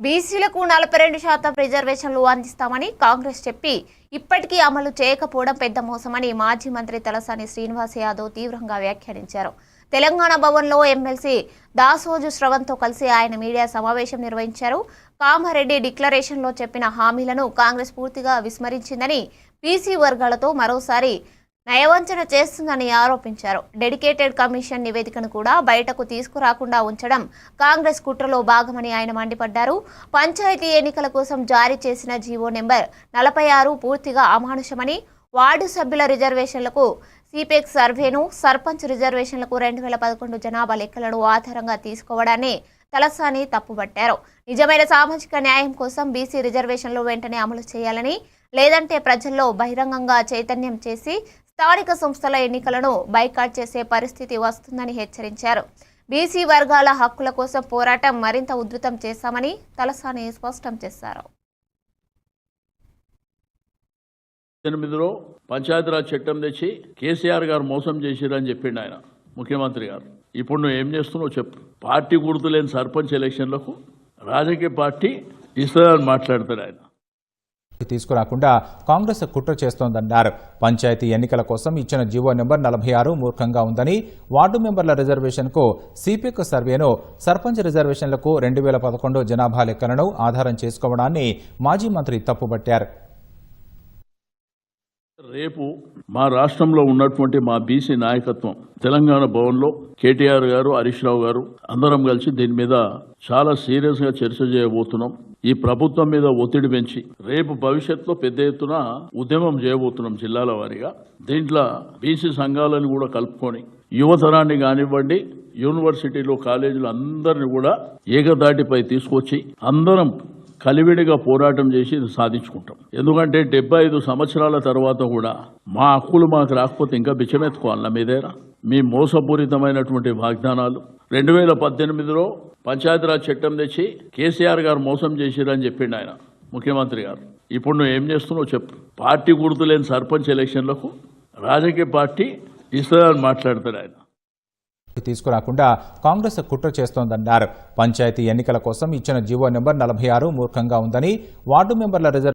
బీసీలకు నలభై రెండు శాతం రిజర్వేషన్లు అందిస్తామని కాంగ్రెస్ చెప్పి ఇప్పటికీ అమలు చేయకపోవడం పెద్ద మోసమని మాజీ మంత్రి తలసాని శ్రీనివాస్ యాదవ్ తీవ్రంగా వ్యాఖ్యానించారు. తెలంగాణ భవన్లో ఎమ్మెల్సీ దాసోజు శ్రవణ్తో కలిసి ఆయన మీడియా సమావేశం నిర్వహించారు. కామారెడ్డి డిక్లరేషన్లో చెప్పిన హామీలను కాంగ్రెస్ పూర్తిగా విస్మరించిందని బీసీ వర్గాలతో మరోసారి నయవంచన చేస్తుందని ఆరోపించారు. డెడికేటెడ్ కమిషన్ నివేదికను కూడా బయటకు తీసుకురాకుండా ఉంచడం కాంగ్రెస్ కుట్రలో భాగమని ఆయన మండిపడ్డారు. పంచాయతీ ఎన్నికల కోసం జారీ చేసిన జీవో నెంబర్ నలభై ఆరు పూర్తిగా అమానుషమని వార్డు సభ్యుల రిజర్వేషన్లకు సిపెక్ సర్వేను సర్పంచ్ రిజర్వేషన్లకు రెండు వేల పదకొండు జనాభా లెక్కలను ఆధారంగా తీసుకోవడాన్ని తలసాని తప్పుబట్టారు. నిజమైన సామాజిక న్యాయం కోసం బీసీ రిజర్వేషన్లు వెంటనే అమలు చేయాలని లేదంటే ప్రజల్లో బహిరంగంగా చైతన్యం చేసి స్థానిక సంస్థల ఎన్నికలను బైకాట్ చేసే పరిస్థితి వస్తుందని హెచ్చరించారు. బీసీ వర్గాల హక్కుల కోసం పోరాటం మరింత ఉధృతం చేశామని తలసాని స్పష్టం చేశారు. ఎనిమిదిలో పంచాయతీరాజ్ చట్టం తెచ్చి కేసీఆర్ గారు మోసం చేసిరని చెప్పిండు ఆయన ముఖ్యమంత్రి గారు. ఇప్పుడు నువ్వు ఏం చేస్తున్నావు చెప్పు. పార్టీ గుర్తులేని సర్పంచ్ ఎలక్షన్లకు రాజకీయ పార్టీ ఇస్తుందని మాట్లాడతాడు ఆయన. తీసుకురాకుండా కాంగ్రెస్ కుట్ర చేస్తోందన్నారు. పంచాయతీ ఎన్నికల కోసం ఇచ్చిన జీవో నెంబర్ నలభై ఆరు మూర్ఖంగా ఉందని వార్డు మెంబర్ల రిజర్వేషన్కు సిపిక్ సర్వేను సర్పంచ్ రిజర్వేషన్లకు రెండు వేల పదకొండు జనాభా లెక్కలను ఆధారం చేసుకోవడాన్ని మాజీ మంత్రి తప్పుబట్టారు. రేపు మా రాష్ట్రంలో ఉన్నటువంటి మా బీసీ నాయకత్వం తెలంగాణ భవన్లో కేటీఆర్ గారు హరీష్ రావు గారు అందరం కలిసి దీని మీద చాలా సీరియస్గా చర్చ చేయబోతున్నాం. ఈ ప్రభుత్వం మీద ఒత్తిడి పెంచి రేపు భవిష్యత్తులో పెద్ద ఎత్తున ఉద్యమం చేయబోతున్నాం జిల్లాల వారీగా. దీంట్లో బీసీ సంఘాలను కూడా కలుపుకొని యువతరాన్ని కానివ్వండి యూనివర్సిటీలో కాలేజీలు అందరిని కూడా ఏకదాటిపై తీసుకొచ్చి అందరం కలివిడిగా పోరాటం చేసి ఇది సాధించుకుంటాం. ఎందుకంటే డెబ్బై ఐదు సంవత్సరాల తర్వాత కూడా మా హక్కులు మాకు రాకపోతే ఇంకా బిచ్చమెత్తుకోవాలి నా దగ్గర? మీ మోసపూరితమైనటువంటి వాగ్దానాలు. రెండు వేల పద్దెనిమిదిలో పంచాయతీరాజ్ చట్టం తెచ్చి కేసీఆర్ గారు మోసం చేసిరని చెప్పిండు ఆయన ముఖ్యమంత్రి గారు. ఇప్పుడు నువ్వు ఏం చేస్తున్నావు చెప్పు. పార్టీ గుర్తు లేని సర్పంచ్ ఎలక్షన్లకు రాజకీయ పార్టీ ఇస్తుందని మాట్లాడతాడు ఆయన. తీసుకురాకుండా కాంగ్రెస్ కుట్ర చేస్తోందన్నారు. పంచాయతీ ఎన్నికల కోసం ఇచ్చిన జీవో నెంబర్ నలభై ఆరు మూర్ఖంగా ఉందని వార్డు మెంబర్ల రిజర్వ్